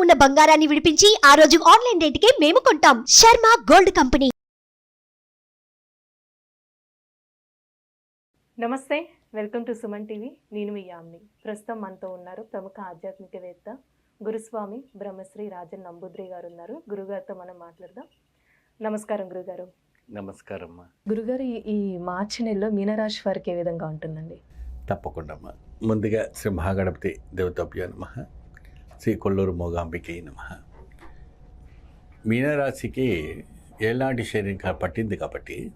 ఉన్న బంగారాన్ని విడిపించి ఆ రోజు ఆన్లైన్ రేటుకే మేము కొంటాం. Sharma gold company. నమస్తే వెల్కమ్ టు సుమన్ టీవీ. నేను మీ యామ్ని. ప్రస్తుతం మనతో ఉన్నారు ప్రముఖ ఆధ్యాత్మికవేత్త గురుస్వామి బ్రహ్మశ్రీ రాజన్ నంబుద్రి గారు ఉన్నారు గురుగారితో మనం మాట్లాడదాం. నమస్కారం గురుగారు. నమస్కారం అమ్మా గురుగారు ఈ- మార్చి నెలలో మీనరాశి వారికి ఏ విధంగా ఉంటుందండి? తప్పకుండా అమ్మా. ముందుగా శ్రీ మహాగణపతి దేవతాభ్యో నమ. శ్రీ కొల్లూరు మోగాంబికి నమ. మీనరాశికి ఎలాంటి శరీరం పట్టింది కాబట్టి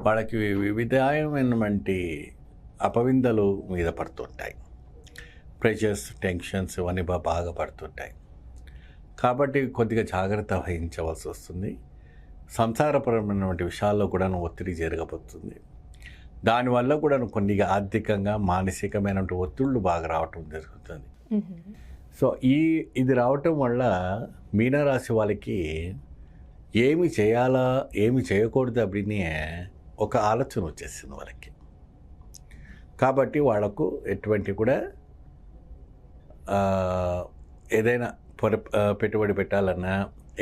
వాళ్ళకి వివిధమైనటువంటి అపవిందలు మీద పడుతుంటాయి. ప్రెషర్స్ టెన్షన్స్ ఇవన్నీ బా- బాగా పడుతుంటాయి. కాబట్టి కొద్దిగా జాగ్రత్త వహించవలసి వస్తుంది. సంసారపరమైనటువంటి విషయాల్లో కూడా ఒత్తిడి జరగబోతుంది. దానివల్ల కూడా కొద్దిగా ఆర్థికంగా మానసికమైనటువంటి ఒత్తిళ్ళు బాగా రావటం జరుగుతుంది. సో ఈ ఇది రావటం వల్ల మీనరాశి వాళ్ళకి ఏమి చేయాలా ఏమి చేయకూడదు అప్పుడనే ఒక ఆలోచన వచ్చేసింది వాళ్ళకి. కాబట్టి వాళ్ళకు ఎటువంటి కూడా ఏదైనా పొర పెట్టుబడి పెట్టాలన్నా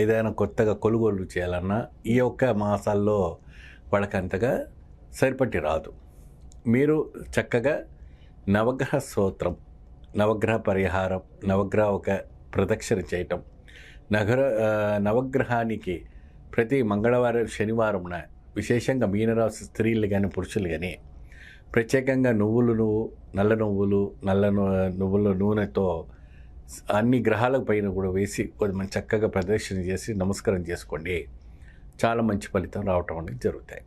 ఏదైనా కొత్తగా కొనుగోలు చేయాలన్నా ఈ యొక్క మాసాల్లో వాళ్ళకి అంతగా సరిపట్టి రాదు. మీరు చక్కగా నవగ్రహ స్తోత్రం నవగ్రహ పరిహారం నవగ్రహ ఒక ప్రదక్షిణ చేయటం. నగర నవగ్రహానికి ప్రతి మంగళవారం శనివారంన విశేషంగా మీనరాశి స్త్రీలు కానీ పురుషులు కానీ ప్రత్యేకంగా నువ్వులు నువ్వు నల్ల నువ్వులు నల్ల నువ్వుల నూనెతో అన్ని గ్రహాల పైన కూడా వేసి కొద్ది మంచి చక్కగా ప్రదర్శన చేసి నమస్కారం చేసుకోండి. చాలా మంచి ఫలితం రావటం అనేది జరుగుతాయి.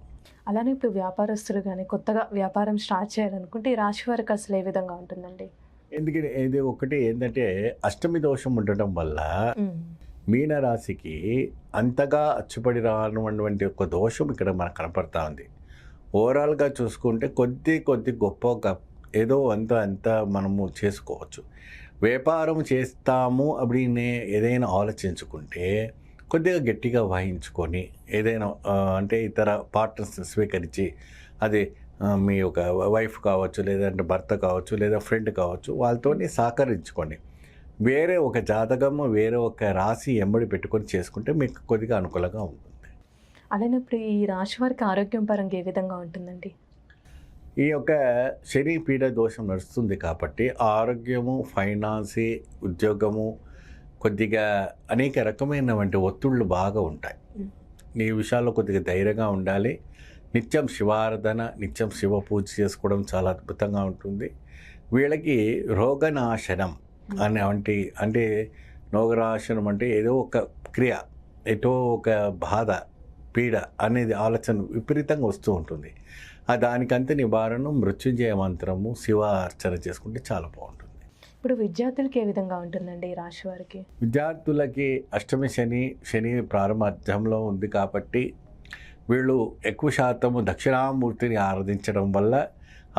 అలానే ఇప్పుడు వ్యాపారస్తులు కానీ కొత్తగా వ్యాపారం స్టార్ట్ చేయాలనుకుంటే ఈ రాశి వారికి అసలు ఏ విధంగా ఉంటుందండి? ఎందుకంటే ఇది ఒకటి ఏంటంటే అష్టమి దోషం ఉండటం వల్ల మీనరాశికి అంతగా అచ్చుపడి రానటువంటి ఒక దోషం ఇక్కడ మనకు కనపడతా ఉంది. ఓవరాల్గా చూసుకుంటే కొద్ది కొద్ది గొప్ప ఏదో అంత అంత మనము చేసుకోవచ్చు. వ్యాపారం చేస్తాము అప్పుడే ఏదైనా ఆలోచించుకుంటే కొద్దిగా గట్టిగా వాయించుకొని ఏదైనా అంటే ఇతర పార్ట్నర్స్ స్వీకరించి అది మీ యొక్క వైఫ్ కావచ్చు లేదంటే భర్త కావచ్చు లేదా ఫ్రెండ్ కావచ్చు వాళ్ళతోని సహకరించుకోండి. వేరే ఒక జాతకము వేరే ఒక రాశి ఎంబడి పెట్టుకొని చేసుకుంటే మీకు కొద్దిగా అనుకూలంగా ఉంటుంది. అలానే ఇప్పుడు ఈ రాశి వారికి ఆరోగ్యం పరంగా ఏ విధంగా ఉంటుందండి? ఈ యొక్క శని పీడ దోషం నడుస్తుంది కాబట్టి ఆరోగ్యము ఫైనాన్సీ ఉద్యోగము కొద్దిగా అనేక రకమైనటువంటి ఒత్తిళ్ళు బాగా ఉంటాయి. ఈ విషయాల్లో కొద్దిగా ధైర్యంగా ఉండాలి. నిత్యం శివారాధన నిత్యం శివ పూజ చేసుకోవడం చాలా అద్భుతంగా ఉంటుంది. వీళ్ళకి రోగనాశనం అనే వంటి అంటే రోగనాశనం అంటే ఏదో ఒక క్రియ ఎటో ఒక బాధ పీడ అనేది ఆలోచన విపరీతంగా వస్తూ ఉంటుంది. ఆ దానికంత నివారణ మృత్యుంజయ మంత్రము శివ అర్చన చేసుకుంటే చాలా బాగుంటుంది. ఇప్పుడు విద్యార్థులకి ఏ విధంగా ఉంటుందండి ఈ రాశి వారికి? విద్యార్థులకి అష్టమి శని శని ప్రారంభార్థంలో ఉంది కాబట్టి వీళ్ళు ఎక్కువ శాతము దక్షిణామూర్తిని ఆరాధించడం వల్ల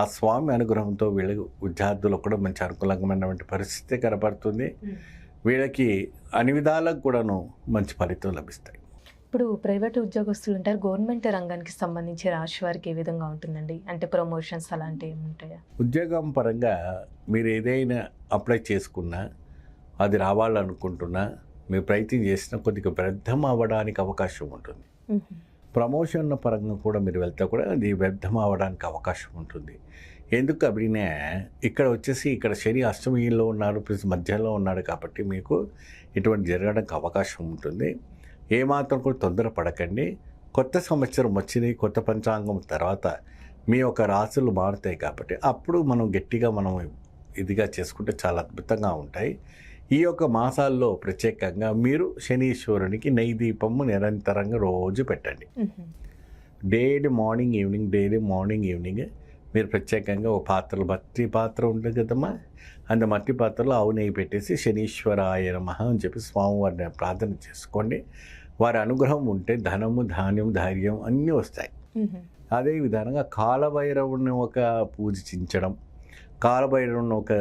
ఆ స్వామి అనుగ్రహంతో వీళ్ళ విద్యార్థులకు కూడా మంచి అనుకూలమైనటువంటి పరిస్థితి కనపడుతుంది. వీళ్ళకి అన్ని విధాలకు కూడాను మంచి ఫలితం లభిస్తాయి. ఇప్పుడు ప్రైవేట్ ఉద్యోగస్తులు ఉంటారు. గవర్నమెంట్ రంగానికి సంబంధించి రాశి వారికి ఏ విధంగా ఉంటుందండి? అంటే ప్రమోషన్స్ అలాంటివి ఏముంటాయా ఉద్యోగం పరంగా మీరు ఏదైనా అప్లై చేసుకున్నా అది రావాలనుకుంటున్నా మీరు ప్రయత్నం చేసినా కొద్దిగా వ్యర్థం అవ్వడానికి అవకాశం ఉంటుంది. ప్రమోషన్ పరంగా కూడా మీరు వెళ్తే కూడా అది వ్యర్థం అవ్వడానికి అవకాశం ఉంటుంది. ఎందుకు అప్పుడే ఇక్కడ వచ్చేసి ఇక్కడ శని అష్టమిలో ఉన్నారు ప్లస్ మధ్యలో ఉన్నాడు కాబట్టి మీకు ఇటువంటి జరగడానికి అవకాశం ఉంటుంది. ఏమాత్రం కూడా తొందర పడకండి. కొత్త సంవత్సరం వచ్చింది కొత్త పంచాంగం తర్వాత మీ యొక్క రాశులు మారుతాయి కాబట్టి అప్పుడు మనం గట్టిగా మనం ఇదిగా చేసుకుంటే చాలా అద్భుతంగా ఉంటాయి. ఈ యొక్క మాసాల్లో ప్రత్యేకంగా మీరు శనీశ్వరునికి నెయ్యి దీపము నిరంతరంగా రోజు పెట్టండి. Daily morning evening daily morning evening మీరు ప్రత్యేకంగా ఒక పాత్రలు మట్టి పాత్ర ఉంటుంది కదమ్మా. అంత మట్టి పాత్రలో ఆవు నెయ్యి పెట్టేసి శనీశ్వరాయ నమః అని చెప్పి స్వామివారిని ప్రార్థన చేసుకోండి. వారి అనుగ్రహం ఉంటే ధనము ధాన్యం ధైర్యం అన్నీ వస్తాయి. అదే విధంగా కాలభైరవుని ఒక పూజించడం కాలభైరవుని ఒక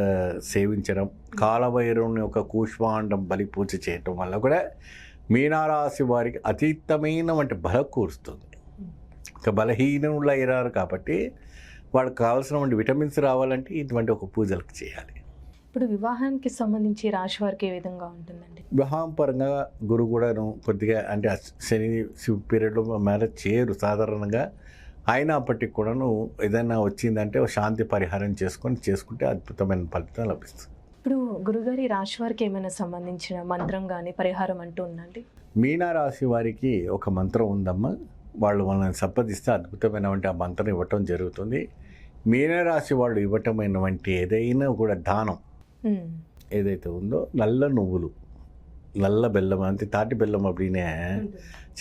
సేవించడం కాలభైరవుని ఒక కూష్మాండం బలి పూజ చేయటం వల్ల కూడా మీనారాశి వారికి అతీతమైన వంటి బలం కూరుస్తుంది. ఇక బలహీనులు అయ్యారు కాబట్టి వాళ్ళకి కావాల్సినటువంటి విటమిన్స్ రావాలంటే ఇటువంటి ఒక పూజలకు చేయాలి. ఇప్పుడు వివాహానికి సంబంధించి రాశి వారికి ఏ విధంగా ఉంటుందండి? వివాహం పరంగా గురువు కూడాను కొద్దిగా అంటే శని పీరియడ్లో మ్యారేజ్ చేయరు సాధారణంగా. అయినప్పటికీ కూడాను ఏదైనా వచ్చిందంటే శాంతి పరిహారం చేసుకొని చేసుకుంటే అద్భుతమైన ఫలితం లభిస్తుంది ఇప్పుడు గురుగారి రాశి వారికి ఏమైనా సంబంధించిన మంత్రం కానీ పరిహారం అంటూ ఉందండి? మీనారాశి వారికి ఒక మంత్రం ఉందమ్మా. వాళ్ళు మనల్ని సంపాదిస్తే అద్భుతమైనటువంటి ఆ మంత్రం ఇవ్వటం జరుగుతుంది. మీనరాశి వాళ్ళు ఇవ్వటమైనటువంటి ఏదైనా కూడా దానం ఏదైతే ఉందో నల్ల నువ్వులు. నల్ల బెల్లం అంటే తాటి బెల్లం అప్పుడే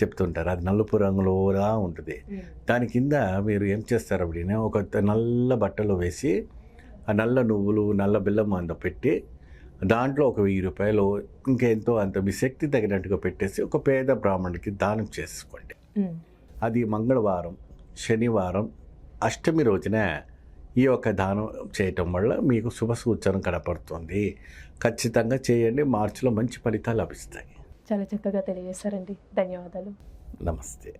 చెప్తుంటారు. అది నలుపు రంగులోలా ఉంటుంది. దాని కింద మీరు ఏం చేస్తారు అప్పుడే ఒక నల్ల బట్టలో వేసి ఆ నల్ల నువ్వులు నల్ల బెల్లం అంత పెట్టి దాంట్లో ఒక వెయ్యి రూపాయలు ఇంకెంతో అంత మీ శక్తి తగినట్టుగా పెట్టేసి ఒక పేద బ్రాహ్మణుడికి దానం చేసుకోండి. అది మంగళవారం శనివారం అష్టమి రోజున ఈ యొక్క దానం చేయటం వల్ల మీకు శుభ సూచన కనపడుతుంది. ఖచ్చితంగా చేయండి. మార్చిలో మంచి ఫలితాలు లభిస్తాయి. చాలా చక్కగా తెలియజేశారండి. ధన్యవాదాలు. నమస్తే.